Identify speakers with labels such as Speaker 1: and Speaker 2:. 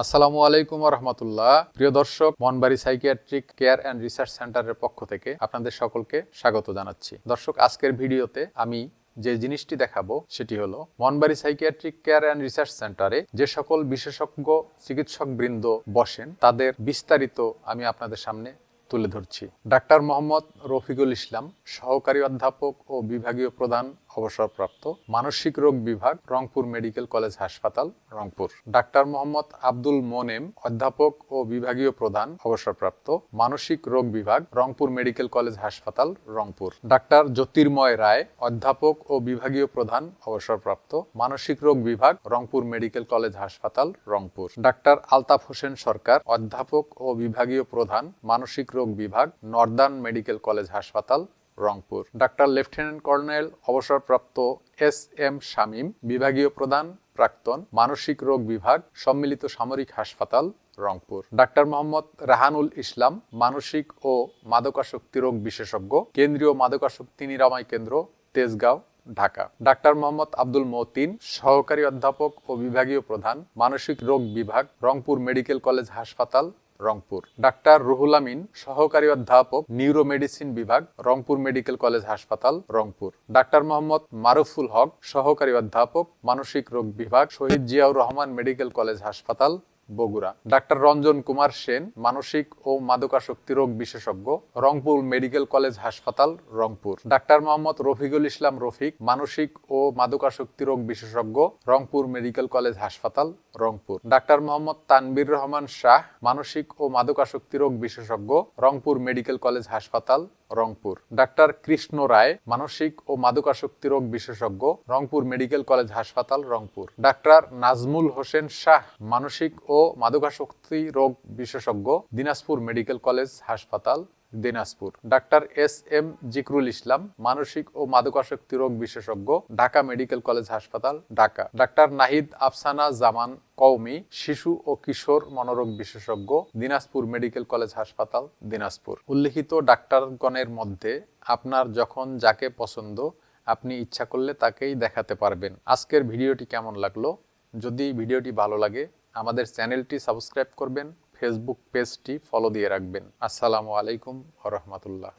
Speaker 1: আসসালামু আলাইকুম রহমতুল্লাহ প্রিয় দর্শক, Monbari psychiatric care and research সেন্টারের পক্ষ থেকে আপনাদের সকলকে স্বাগত জানাচ্ছি। দর্শক, আজকের ভিডিওতে আমি যে জিনিসটি দেখাবো, সেটি হলো Monbari psychiatric care and research সেন্টারে যে সকল বিশেষজ্ঞ চিকিৎসক বৃন্দ বসেন, তাদের বিস্তারিত আমি আপনাদের সামনে তুলে ধরছি। ডাক্তার মোহাম্মদ রফিকুল ইসলাম, সহকারী অধ্যাপক ও বিভাগীয় প্রধান অবসরপ্রাপ্ত মানসিক রোগ বিভাগ, রংপুর মেডিকেল কলেজ হাসপাতাল, রংপুর। ডাক্তার মোহাম্মদ আব্দুল মোনেম, অধ্যাপক ও বিভাগীয় প্রধান, অবসরপ্রাপ্ত মানসিক রোগ বিভাগ, রংপুর মেডিকেল কলেজ হাসপাতাল, রংপুর। ডাক্তার জ্যোতির্ময় রায়, অধ্যাপক ও বিভাগীয় প্রধান, অবসরপ্রাপ্ত মানসিক রোগ বিভাগ, রংপুর মেডিকেল কলেজ হাসপাতাল, রংপুর। ডাক্তার আলতাফ হোসেন সরকার, অধ্যাপক ও বিভাগীয় প্রধান, মানসিক রোগ বিভাগ, নর্দার্ন মেডিকেল কলেজ হাসপাতাল রংপুর। ডাক্তার লেফটেন্যান্ট কর্নেল, অবসরপ্রাপ্ত এস এম শামীম, বিভাগীয় প্রধান, প্রাক্তন, মানসিক রোগ বিভাগ, সম্মিলিত সামরিক হাসপাতাল, রংপুর। ডাক্তার মোহাম্মদ রাহানুল ইসলাম, মানসিক ও মাদকাসক্তি রোগ বিশেষজ্ঞ, কেন্দ্রীয় মাদকাসক্তি নিরাময় কেন্দ্র, তেজগাঁও, ঢাকা। ডাক্তার মোহাম্মদ আব্দুল মতিন, সহকারী অধ্যাপক ও বিভাগীয় প্রধান, মানসিক রোগ বিভাগ, রংপুর মেডিকেল কলেজ হাসপাতাল রংপুর। ডাক্তার রুহুল আমিন, সহকারী অধ্যাপক নিউরো মেডিসিন বিভাগ, রংপুর মেডিকেল কলেজ হাসপাতাল, রংপুর। ডাক্তার মোহাম্মদ মারুফুল হক, সহকারী অধ্যাপক, মানসিক রোগ বিভাগ, শহীদ জিয়াউর রহমান মেডিকেল কলেজ হাসপাতাল বগুড়া। ডাক্তার রঞ্জন কুমার সেন, মানসিক ও মাদকাসক্তি রোগ বিশেষজ্ঞ, রংপুর মেডিকেল কলেজ হাসপাতাল, রংপুর। ডাক্তার মোহাম্মদ রফিকুল ইসলাম রফিক, মানসিক ও মাদকাসক্তি রোগ বিশেষজ্ঞ, রংপুর মেডিকেল কলেজ হাসপাতাল, রংপুর। ডাক্তার মোহাম্মদ তানবির রহমান শাহ, মানসিক ও মাদকাসক্তি রোগ বিশেষজ্ঞ, রংপুর মেডিকেল কলেজ হাসপাতাল, রংপুর। ডাক্তার কৃষ্ণ রায়, মানসিক ও মাদকাসক্তি রোগ বিশেষজ্ঞ, রংপুর মেডিকেল কলেজ হাসপাতাল, রংপুর। ডাক্তার নাজমুল হোসেন শাহ, মানসিক ও মাদকাসক্তি রোগ বিশেষজ্ঞ, দিনাজপুর মেডিকেল কলেজ হাসপাতাল, Dinajpur. Doctor S M Zikrul Islam, মানসিক ও মাদকাসক্তি রোগ বিশেষজ্ঞ, ঢাকা মেডিকেল কলেজ হাসপাতাল, ঢাকা। ডাক্তার নাহিদ আফসানা জামান কৌমি শিশু ও কিশোর মনোরোগ বিশেষজ্ঞ, দিনাজপুর মেডিকেল কলেজ হাসপাতাল, দিনাজপুর। উল্লিখিত ডাক্তারগণের মধ্যে আপনার যখন যাকে পছন্দ, আপনি ইচ্ছা করলে তাকেই দেখাতে পারবেন। আজকের ভিডিওটি কেমন লাগল? যদি ভিডিওটি ভালো লাগে আমাদের চ্যানেলটি সাবস্ক্রাইব করবেন ফেসবুক পেজটি ফলো দিয়ে রাখবেন। আসসালামু আলাইকুম রহমতুল্লাহ।